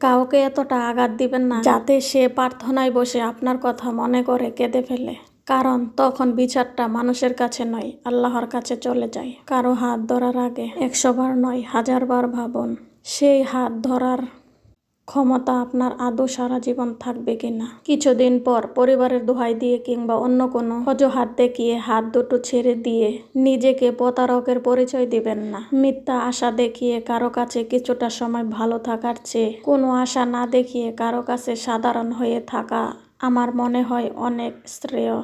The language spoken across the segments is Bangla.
কাউকে এতটা আঘাত দিবেন না। যাতে সে প্রার্থনায় বসে আপনার কথা মনে করে কেঁদে ফেলে। কারণ তখন বিচারটা মানুষের কাছে নয়, আল্লাহর কাছে চলে যায়। কারও হাত ধরার আগে একশোবার নয় হাজারবার ভাবুন। সেই হাত ধরার ক্ষমতা আপনার আদৌ সারা জীবন থাকবে কিনা কিছুদিন পর পরিবারের দোহাই দিয়ে কিংবা অন্য কোনো অজুহাত দেখিয়ে হাত দুটো ছেড়ে দিয়ে নিজেকে প্রতারকের পরিচয় দিবেন না। মিথ্যা আশা দেখিয়ে কারও কাছে কিছুটা সময় ভালো থাকার চেয়ে কোনো আশা না দেখিয়ে কারও কাছে সাধারণ হয়ে থাকা আমার মনে হয় অনেক শ্রেয়।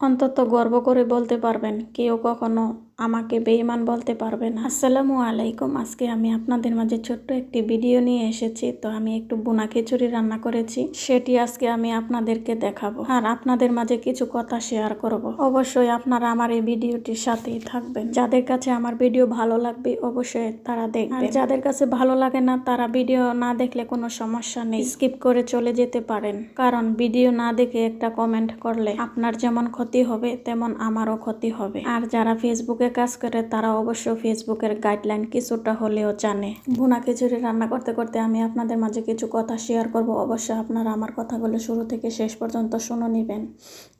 অন্তত গর্ব করে বলতে পারবেন কেউ কখনো আমাকে বেইমান বলতে পারবে না। আসসালামু আলাইকুম। আজকে আমি আপনাদের মাঝে ছোট্ট একটি ভিডিও নিয়ে এসেছি। তো আমি একটু বোনা খিচুড়ি রান্না করেছি। সেটি আজকে আমি আপনাদেরকে দেখাবো আর আপনাদের মাঝে কিছু কথা শেয়ার করব। অবশ্যই আপনারা আমার এই ভিডিওটির সাথেই থাকবেন। যাদের কাছে আমার ভিডিও ভালো লাগবে, অবশ্যই তারা দেখবে যাদের কাছে ভালো লাগে না, তারা ভিডিও না দেখলে কোনো সমস্যা নেই। স্কিপ করে চলে যেতে পারেন। কারণ ভিডিও না দেখে একটা কমেন্ট করলে আপনার যেমন ক্ষতি হবে, তেমন আমারও ক্ষতি হবে। আর যারা ফেসবুকে কাজ করে, তারা অবশ্য ফেসবুকের গাইডলাইন কিছুটা হলেও জানে। ভুনা খিচুড়ি রান্না করতে করতে আমি আপনাদের মাঝে কিছু কথা শেয়ার করব। অবশ্যই আপনারা আমার কথাগুলো শুরু থেকে শেষ পর্যন্ত শুনে নেবেন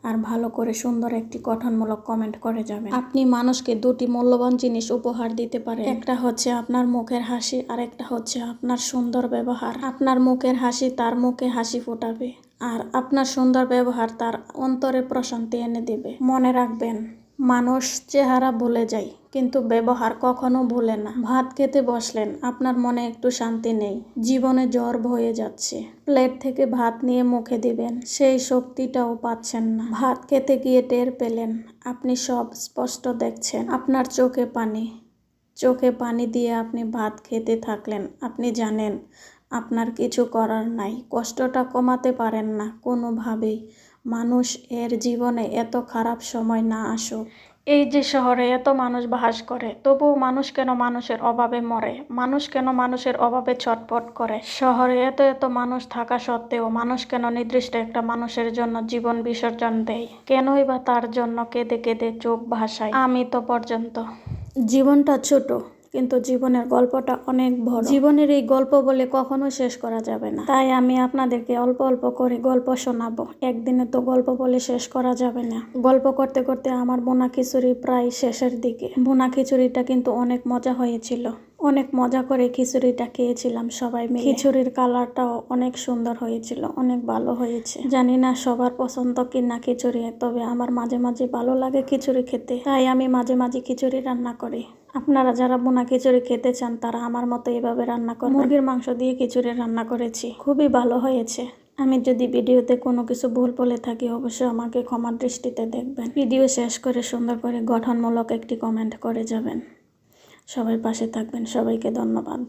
আর ভালো করে সুন্দর একটি গঠনমূলক কমেন্ট করে যাবেন। আপনি মানুষকে দুটি মূল্যবান জিনিস উপহার দিতে পারেন। একটা হচ্ছে আপনার মুখের হাসি আর একটা হচ্ছে আপনার সুন্দর ব্যবহার। আপনার মুখের হাসি তার মুখে হাসি ফোটাবে আর আপনার সুন্দর ব্যবহার তার অন্তরে প্রশান্তি এনে দেবে। মনে রাখবেন মানুষ চেহারা ভুলে যায়, কিন্তু ব্যবহার কখনো ভুলে না। ভাত খেতে বসলেন, আপনার মনে একটু শান্তি নেই। জীবনে জ্বর বয়ে যাচ্ছে। প্লেট থেকে ভাত নিয়ে মুখে দিবেন, সেই শক্তিটাও পাচ্ছেন না। ভাত খেতে গিয়ে টের পেলেন, আপনি সব স্পষ্ট দেখছেন। আপনার চোখে পানি চোখে পানি দিয়ে আপনি ভাত খেতে থাকলেন, আপনি জানেন, আপনার কিছু করার নাই। কষ্টটা কমাতে পারেন না কোনোভাবেই। মানুষ এর জীবনে এত খারাপ সময় না আসুক। এই যে শহরে এত মানুষ বাস করে তবুও মানুষ কেন মানুষের অভাবে মরে? মানুষ কেন মানুষের অভাবে ছটপট করে? শহরে এত এত মানুষ থাকা সত্ত্বেও মানুষ কেন নির্দিষ্ট একটা মানুষের জন্য জীবন বিসর্জন দেয়? কেনই বা তার জন্য কেঁদে কেঁদে চোখ ভাসায়? আমি তো পর্যন্ত। জীবনটা ছোট। কিন্তু জীবনের গল্পটা অনেক বড়। জীবনের এই গল্প বলে কখনো শেষ করা যাবে না। তাই আমি আপনাদেরকে অল্প অল্প করে গল্প শোনাবো। একদিনে তো গল্প বলে শেষ করা যাবে না। গল্প করতে করতে আমার বোনা খিচুড়ি প্রায় শেষের দিকে। বোনা খিচুড়িটা কিন্তু অনেক মজা হয়েছিল। অনেক মজা করে খিচুড়িটা খেয়েছিলাম সবাই মিলে। খিচুড়ির কালারটাও অনেক সুন্দর হয়েছিল অনেক ভালো হয়েছে। জানি না সবার পছন্দ কি না খিচুড়ি তবে আমার মাঝে মাঝে ভালো লাগে খিচুড়ি খেতে। তাই আমি মাঝে মাঝে খিচুড়ি রান্না করি। আপনারা যারা বোনা খিচুড়ি খেতে চান, তারা আমার মতো এভাবে রান্না করে মুরগির মাংস দিয়ে খিচুড়ি রান্না করেছি। খুবই ভালো হয়েছে। আমি যদি ভিডিওতে কোনো কিছু ভুল বলে থাকি, অবশ্যই আমাকে ক্ষমার দৃষ্টিতে দেখবেন। ভিডিও শেষ করে সুন্দর করে গঠনমূলক একটি কমেন্ট করে যাবেন। সবাই পাশে থাকবেন। সবাইকে ধন্যবাদ।